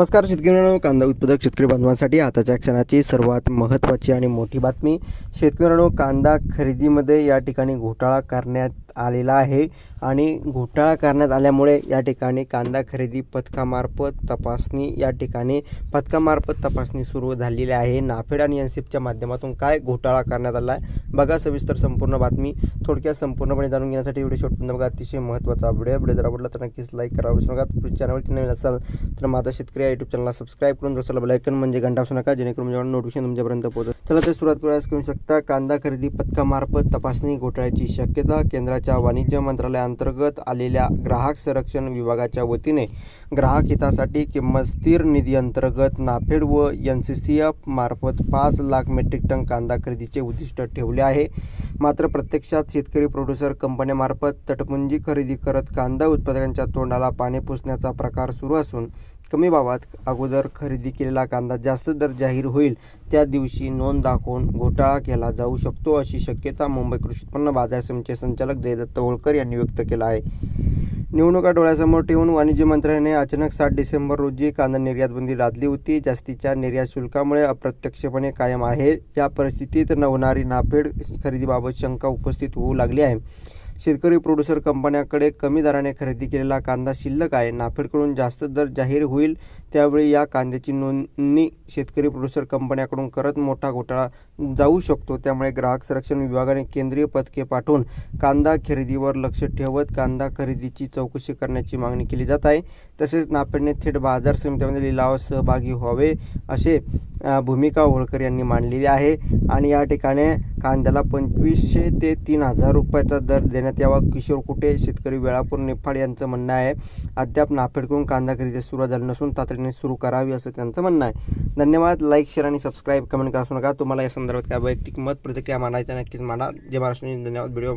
नमस्कार शेतकरी मित्रांनो. कांदा उत्पादक शेतकरी बांधवांसाठी आताच्या क्षणाची सर्वात महत्त्वाची आणि मोठी बातमी. शेतकरी कांदा खरेदीमध्ये या ठिकाणी घोटाळा करण्यात आलेला आहे आणि घोटाळा करण्यात आल्यामुळे या ठिकाणी कांदा खरेदी पथकामार्फत तपासणी या ठिकाणी पथकामार्फत तपासणी सुरू झालेली आहे. नाफेड आणि एनसिपच्या माध्यमातून काय घोटाळा करण्यात आला आहे? बघा सविस्तर संपूर्ण बातमी. थोडक्यात संपूर्णपणे जाणून घेण्यासाठी व्हिडिओ शेवटपर्यंत बघा. अतिशय महत्त्वाचा व्हिडिओ. व्हिडिओ जर आवडला तर नक्कीच लाईक करा. विसरू नका. पुढच्या चॅनलवरती नवीन असाल तर माझा शेतकरी या यूट्यूब चॅनलला सबस्क्राईब करून जसं बेलायकन म्हणजे घंटा असू नका. जेणेकरून जेव्हा नोटिफिकेशन तुमच्यापर्यंत पोहोचत चला तर सुरुवात प्रयास करू शकता कांदा खरेदी पथकामार्फत तपासणी घोटाळ्याची शक्यता. केंद्राच्या वाणिज्य मंत्रालयाअंतर्गत आलेल्या ग्राहक संरक्षण विभागाच्या वतीने ग्राहक हितासाठी किंमत स्थिर निधी अंतर्गत नाफेड व एन सी सी एफ मार्फत पाच लाख मेट्रिक टन कांदा खरेदीचे उद्दिष्ट ठेवले आहे. मात्र प्रत्यक्षात शेतकरी प्रोड्युसर कंपन्यामार्फत तटपुंजी खरेदी करत कांदा उत्पादकांच्या तोंडाला पाणी पुसण्याचा प्रकार सुरू असून कमी भावात अगोदर खरेदी केलेला कांदा जास्त दर जाहीर होईल त्या दिवशी नोंद दाखवून घोटाळा केला जाऊ शकतो अशी शक्यता मुंबई कृषी उत्पन्न बाजार समितीचे संचालक जयदत्त होळकर यांनी व्यक्त केला आहे. निवडणुका डोळ्यासमोर ठेवून वाणिज्य मंत्र्याने अचानक सात डिसेंबर रोजी कांदा निर्यात बंदी लादली होती. जास्तीच्या निर्यात शुल्कामुळे अप्रत्यक्षपणे कायम आहे. या परिस्थितीत न होणारी नाफेड खरेदीबाबत शंका उपस्थित होऊ लागली आहे. शेतकरी प्रोड्युसर कंपन्याकडे कमी दराने खरेदी केलेला कांदा शिल्लक आहे. नाफेडकडून जास्त दर जाहीर होईल त्यावेळी या कांद्याची नोंदणी शेतकरी प्रोड्युसर कंपन्याकडून करत मोठा घोटाळा जाऊ शकतो. त्यामुळे ग्राहक संरक्षण विभागाने केंद्रीय पथके पाठवून कांदा खरेदीवर लक्ष ठेवत कांदा खरेदीची चौकशी करण्याची मागणी केली जात आहे. तसेच नाफेडने थेट बाजार समित्यामध्ये लिलावात सहभागी व्हावे असे भूमिका होळकर यांनी मांडलेली आहे. आणि या ठिकाणी कांद्याला पंचवीसशे ते तीन हजार रुपयाचा दर देण्यात यावा. किशोर कुटे शेतकरी वेळापूर निफाड यांचं म्हणणं आहे. अद्याप नाफेडकडून कांदा खरेदी सुरू झाली नसून तातडीने सुरू करावी असं त्यांचं म्हणणं आहे. धन्यवाद. लाईक शेअर आणि सबस्क्राईब कमेंट करू नका. तुम्हाला या संदर्भात काय वैयक्तिक मत प्रतिक्रिया मांडायचं नक्कीच मांडा. जे महाराष्ट्र. धन्यवाद. व्हिडिओ